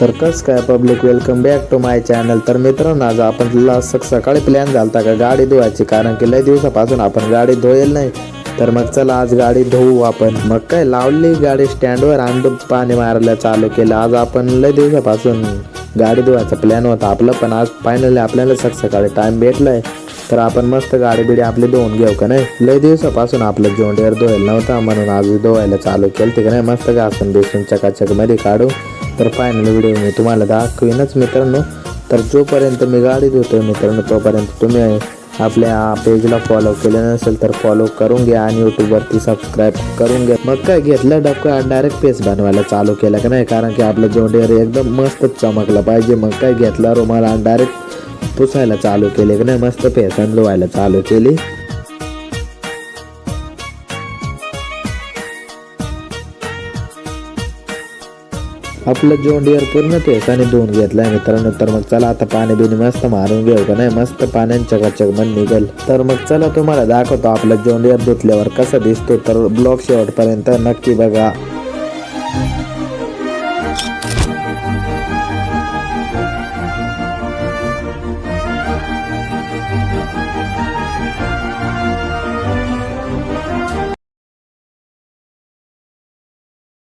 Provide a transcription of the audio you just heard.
तर कस काय public welcome back to my channel तर मित्रांनो आज आपण लास्ट सकाळी प्लॅन झाला का गाडी धुवायची? कारण की लय दिवसापासून आपण गाडी धुवेल नाही. तर मग चला आज गाडी धुवू आपण. मग काय लावली गाडी स्टँडवर आणून पाणी मारायला चालू केलं. आज आपण लय दिवसापासून गाडी धुवायचा प्लॅन होता. आपलं पण आज फायनली आपल्याला सक सकाळी भेटला भेटलाय. तर आपण मस्त गाडी बिडी आपली धुवून घेऊ का नाही? लय दिवसापासून आपलं जेवण धुवायला नव्हता म्हणून आज धुवायला चालू केलं का नाही? मस्त घासून बेसून चकाचकमध्ये काढू. तर फायनल व्हिडिओ मी तुम्हाला दाखवीनच मित्रांनो. तर जोपर्यंत मी गाडी धुतोय मित्रांनो तोपर्यंत तुम्ही आपल्या पेजला फॉलो केलं नसेल तर फॉलो करून घ्या आणि यूट्यूबवरती सबस्क्राईब करून घ्या. मग काय घेतलं डबका डायरेक्ट पेज बनवायला चालू केलं का नाही? कारण की आपलं जोंडेर एकदम मस्त चमकलं पाहिजे. मग काय घेतला रुमाला डायरेक्ट पुसायला चालू केले की नाही? मस्त फेसन लोवायला चालू केली. आपलं जोंडियर पूर्ण आणि धुवून घेतलाय मित्रांनो. तर मग चला आता पाणी बिनी मस्त मारून घेऊ का नाही? मस्त पाण्यात चकाचक मन निघेल. तर मग चला तुम्हाला दाखवतो आपलं जोंडियर धुतल्यावर कसं दिसतो तर ब्लॉक शेवटपर्यंत नक्की बघा.